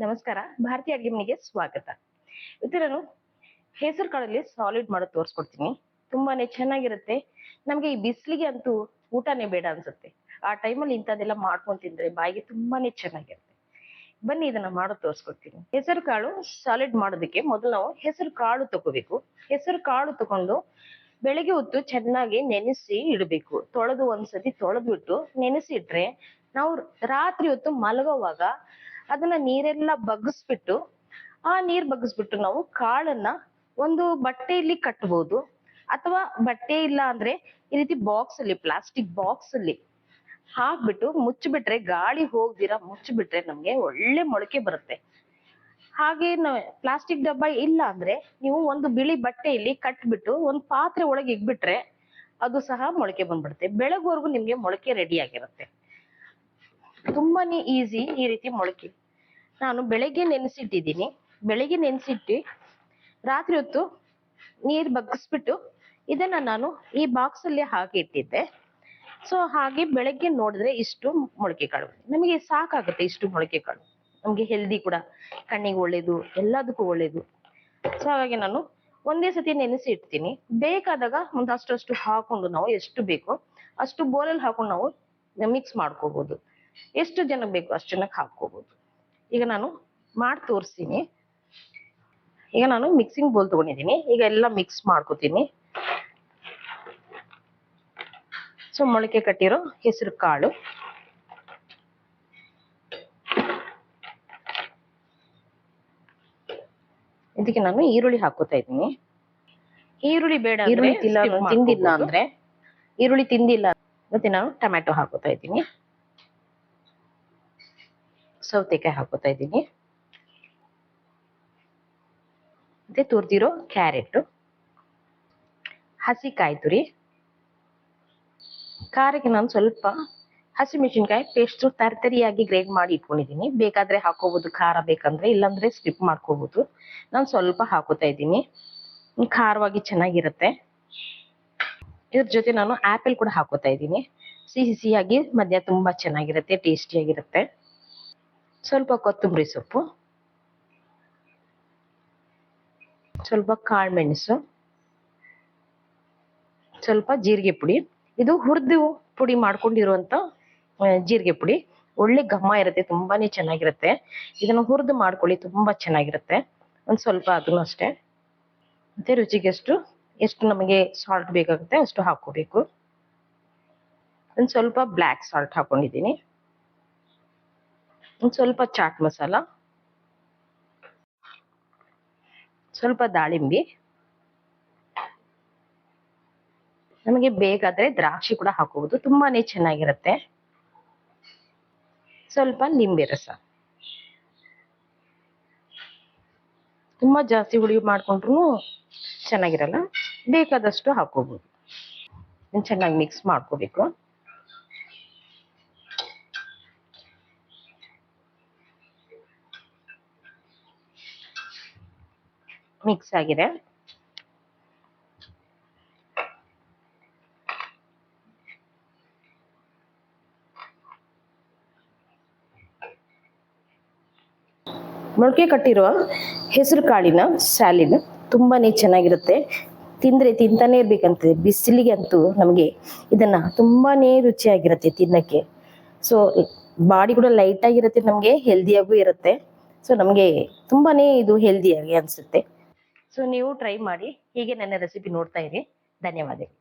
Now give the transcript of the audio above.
ನಮಸ್ಕಾರ. ಭಾರತೀಯ ಅಡುಗೆ ಮನೆಗೆ ಸ್ವಾಗತ. ನಾನು ಹೆಸರು ಕಾಳಲ್ಲಿ ಸಾಲಿಡ್ ಮಾಡೋದು ತೋರಿಸ್ಕೊಡ್ತೀನಿ. ತುಂಬಾನೇ ಚೆನ್ನಾಗಿರುತ್ತೆ. ನಮ್ಗೆ ಈ ಬಿಸಿಲಿಗೆ ಅಂತೂ ಊಟನೇ ಬೇಡ ಅನ್ಸುತ್ತೆ. ಆ ಟೈಮಲ್ಲಿ ಇಂಥದ್ದೆಲ್ಲ ಮಾಡ್ಕೊಂಡು ತಿಂದ್ರೆ ಬಾಯಿಗೆ ತುಂಬಾನೇ ಚೆನ್ನಾಗಿರುತ್ತೆ. ಬನ್ನಿ ಇದನ್ನ ಮಾಡೋದು ತೋರಿಸ್ಕೊಡ್ತೀನಿ. ಹೆಸರು ಕಾಳು ಸಾಲಿಡ್ ಮಾಡೋದಕ್ಕೆ ಮೊದಲು ನಾವು ಹೆಸರು ಕಾಳು ತಗೋಬೇಕು. ಹೆಸರು ಕಾಳು ತಗೊಂಡು ಬೆಳಿಗ್ಗೆ ಹೊತ್ತು ಚೆನ್ನಾಗಿ ನೆನೆಸಿ ಇಡಬೇಕು. ತೊಳೆದು ಒಂದ್ಸತಿ ತೊಳೆದ್ಬಿಟ್ಟು ನೆನೆಸಿ ಇಟ್ರೆ ನಾವು ರಾತ್ರಿ ಹೊತ್ತು ಮಲಗೋವಾಗ ಅದನ್ನ ನೀರೆಲ್ಲ ಬಗ್ಗಿಸ್ಬಿಟ್ಟು ಆ ನೀರ್ ಬಗ್ಗಿಸ್ಬಿಟ್ಟು ನಾವು ಕಾಳನ್ನ ಒಂದು ಬಟ್ಟೆಯಲ್ಲಿ ಕಟ್ಬೋದು. ಅಥವಾ ಬಟ್ಟೆ ಇಲ್ಲ ಅಂದ್ರೆ ಈ ರೀತಿ ಬಾಕ್ಸ್ ಅಲ್ಲಿ ಪ್ಲಾಸ್ಟಿಕ್ ಬಾಕ್ಸ್ ಅಲ್ಲಿ ಹಾಕ್ಬಿಟ್ಟು ಮುಚ್ಚಿಬಿಟ್ರೆ, ಗಾಳಿ ಹೋಗ್ದಿರ ಮುಚ್ಚಿಬಿಟ್ರೆ ನಮ್ಗೆ ಒಳ್ಳೆ ಮೊಳಕೆ ಬರುತ್ತೆ. ಹಾಗೆ ಪ್ಲಾಸ್ಟಿಕ್ ಡಬ್ಬ ಇಲ್ಲ ಅಂದ್ರೆ ನೀವು ಒಂದು ಬಿಳಿ ಬಟ್ಟೆಯಲ್ಲಿ ಕಟ್ಬಿಟ್ಟು ಒಂದು ಪಾತ್ರೆ ಒಳಗೆ ಇಗ್ಬಿಟ್ರೆ ಅದು ಸಹ ಮೊಳಕೆ ಬಂದ್ಬಿಡುತ್ತೆ. ಬೆಳಗುವರೆಗೂ ನಿಮ್ಗೆ ಮೊಳಕೆ ರೆಡಿ ಆಗಿರುತ್ತೆ. ತುಂಬಾನೇ ಈಸಿ ಈ ರೀತಿ ಮೊಳಕೆ. ನಾನು ಬೆಳಗ್ಗೆ ನೆನೆಸಿಟ್ಟಿದ್ದೀನಿ. ಬೆಳಗ್ಗೆ ನೆನೆಸಿಟ್ಟು ರಾತ್ರಿ ಹೊತ್ತು ನೀರು ಬಗ್ಗಿಸ್ಬಿಟ್ಟು ಇದನ್ನ ನಾನು ಈ ಬಾಕ್ಸ್ ಅಲ್ಲಿ ಹಾಕಿ ಇಟ್ಟಿದ್ದೆ. ಸೊ ಹಾಗೆ ಬೆಳಗ್ಗೆ ನೋಡಿದ್ರೆ ಇಷ್ಟು ಮೊಳಕೆ ಕಾಳು ನಮಗೆ ಸಾಕಾಗುತ್ತೆ ಇಷ್ಟು ಮೊಳಕೆ ಕಾಳು ನಮಗೆ ಹೆಲ್ದಿ ಕೂಡ. ಕಣ್ಣಿಗೆ ಒಳ್ಳೇದು, ಎಲ್ಲದಕ್ಕೂ ಒಳ್ಳೇದು. ಸೊ ಹಾಗಾಗಿ ನಾನು ಒಂದೇ ಸತಿ ನೆನೆಸಿ ಇಡ್ತೀನಿ ಬೇಕಾದಾಗ ಒಂದಷ್ಟು ಅಷ್ಟು ಹಾಕೊಂಡು ನಾವು ಎಷ್ಟು ಬೇಕೋ ಅಷ್ಟು ಬೋಲಲ್ಲಿ ಹಾಕೊಂಡು ನಾವು ಮಿಕ್ಸ್ ಮಾಡ್ಕೋಬಹುದು ಎಷ್ಟು ಜನ ಬೇಕು ಅಷ್ಟು ಜನಕ್ಕೆ ಹಾಕೋಬಹುದು ಈಗ ನಾನು ಮಾಡಿ ತೋರಿಸ್ತೀನಿ. ಈಗ ನಾನು ಮಿಕ್ಸಿಂಗ್ ಬೋಲ್ ತಗೊಂಡಿದ್ದೀನಿ. ಈಗ ಎಲ್ಲ ಮಿಕ್ಸ್ ಮಾಡ್ಕೋತೀನಿ. ಸೊ ಮೊಳಕೆ ಕಟ್ಟಿರೋ ಹೆಸರು ಕಾಳು. ಇದಕ್ಕೆ ನಾನು ಈರುಳ್ಳಿ ಹಾಕೋತಾ ಇದ್ದೀನಿ. ಈರುಳ್ಳಿ ಬೇಡ ಈರುಳ್ಳಿ ತಿಂದಿಲ್ಲ ಅಂದ್ರೆ ಈರುಳ್ಳಿ ತಿಂದಿಲ್ಲ ಮತ್ತೆ ನಾನು ಟೊಮ್ಯಾಟೊ ಹಾಕೋತಾ ಇದ್ದೀನಿ. ಸೌತೆಕಾಯಿ ಹಾಕೋತಾ ಇದ್ದೀನಿ. ಮತ್ತೆ ತುರ್ದಿರೋ ಕ್ಯಾರೆಟ್. ಹಸಿ ಕಾಯಿ ತುರಿ. ಖಾರಕ್ಕೆ ನಾನು ಸ್ವಲ್ಪ ಹಸಿಮೆಣಸಿನ್ಕಾಯಿ ಪೇಸ್ಟ್ ತರತರಿಯಾಗಿ ಗ್ರೇಡ್ ಮಾಡಿ ಇಟ್ಕೊಂಡಿದ್ದೀನಿ. ಬೇಕಾದ್ರೆ ಹಾಕೋಬಹುದು ಖಾರ ಬೇಕಂದ್ರೆ, ಇಲ್ಲಾಂದ್ರೆ ಸ್ಕಿಪ್ ಮಾಡ್ಕೋಬಹುದು ನಾನು ಸ್ವಲ್ಪ ಹಾಕೋತಾ ಇದ್ದೀನಿ. ಖಾರವಾಗಿ ಚೆನ್ನಾಗಿರುತ್ತೆ. ಇದ್ರ ಜೊತೆ ನಾನು ಆಪಲ್ ಕೂಡ ಹಾಕೋತಾ ಇದ್ದೀನಿ. ಸಿಹಿ ಸಿಹಿಯಾಗಿ ಮಧ್ಯ ತುಂಬಾ ಚೆನ್ನಾಗಿರುತ್ತೆ ಟೇಸ್ಟಿಯಾಗಿರುತ್ತೆ ಸ್ವಲ್ಪ ಕೊತ್ತಂಬರಿ ಸೊಪ್ಪು, ಸ್ವಲ್ಪ ಕಾಳು ಮೆಣಸು ಸ್ವಲ್ಪ ಜೀರಿಗೆ ಪುಡಿ. ಇದು ಹುರಿದು ಪುಡಿ ಮಾಡ್ಕೊಂಡಿರುವಂಥ ಜೀರಿಗೆ ಪುಡಿ. ಒಳ್ಳೆ ಘಮ ಇರುತ್ತೆ, ತುಂಬಾನೇ ಚೆನ್ನಾಗಿರುತ್ತೆ. ಇದನ್ನು ಹುರಿದು ಮಾಡ್ಕೊಳ್ಳಿ, ತುಂಬಾ ಚೆನ್ನಾಗಿರುತ್ತೆ. ಒಂದ್ ಸ್ವಲ್ಪ ಅದನ್ನು ಅಷ್ಟೇ. ಮತ್ತೆ ರುಚಿಗೆಷ್ಟು ಎಷ್ಟು ಎಷ್ಟು ನಮಗೆ ಸಾಲ್ಟ್ ಬೇಕಾಗುತ್ತೆ ಅಷ್ಟು ಹಾಕೋಬೇಕು ಒಂದು ಸ್ವಲ್ಪ ಬ್ಲ್ಯಾಕ್ ಸಾಲ್ಟ್ ಹಾಕೊಂಡಿದ್ದೀನಿ. ಒಂದ್ ಸ್ವಲ್ಪ ಚಾಟ್ ಮಸಾಲ, ಸ್ವಲ್ಪ ದಾಳಿಂಬಿ. ನಮಗೆ ಬೇಕಾದ್ರೆ ದ್ರಾಕ್ಷಿ ಕೂಡ ಹಾಕೋಬಹುದು ತುಂಬಾನೇ ಚೆನ್ನಾಗಿರುತ್ತೆ. ಸ್ವಲ್ಪ ನಿಂಬೆ ರಸ. ತುಂಬಾ ಜಾಸ್ತಿ ಹುಳಿ ಮಾಡ್ಕೊಂಡ್ರು ಚೆನ್ನಾಗಿರಲ್ಲ, ಬೇಕಾದಷ್ಟು ಹಾಕೋಬಹುದು ಚೆನ್ನಾಗಿ ಮಿಕ್ಸ್ ಮಾಡ್ಕೋಬೇಕು. ಮಿಕ್ಸ್ ಆಗಿದೆ. ಮೊಳಕೆ ಕಟ್ಟಿರುವ ಹೆಸರು ಕಾಳಿನ ಸ್ಯಾಲಿಡ್ ತುಂಬಾನೇ ಚೆನ್ನಾಗಿರುತ್ತೆ. ತಿಂದ್ರೆ ತಿಂತಾನೆ ಇರ್ಬೇಕಂತದೆ. ಬಿಸಿಲಿಗೆ ಅಂತೂ ನಮಗೆ ಇದನ್ನ ತುಂಬಾನೇ ರುಚಿಯಾಗಿರುತ್ತೆ ತಿನ್ನಕ್ಕೆ. ಸೊ ಬಾಡಿ ಕೂಡ ಲೈಟ್ ಆಗಿರುತ್ತೆ, ನಮಗೆ ಹೆಲ್ದಿಯಾಗೂ ಇರುತ್ತೆ. ಸೊ ನಮಗೆ ತುಂಬಾನೇ ಇದು ಹೆಲ್ದಿಯಾಗಿ ಅನ್ಸುತ್ತೆ. ಸೊ ನೀವು ಟ್ರೈ ಮಾಡಿ ಹೀಗೆ ನನ್ನ ರೆಸಿಪಿ ನೋಡ್ತಾ ಇರಿ. ಧನ್ಯವಾದಗಳು.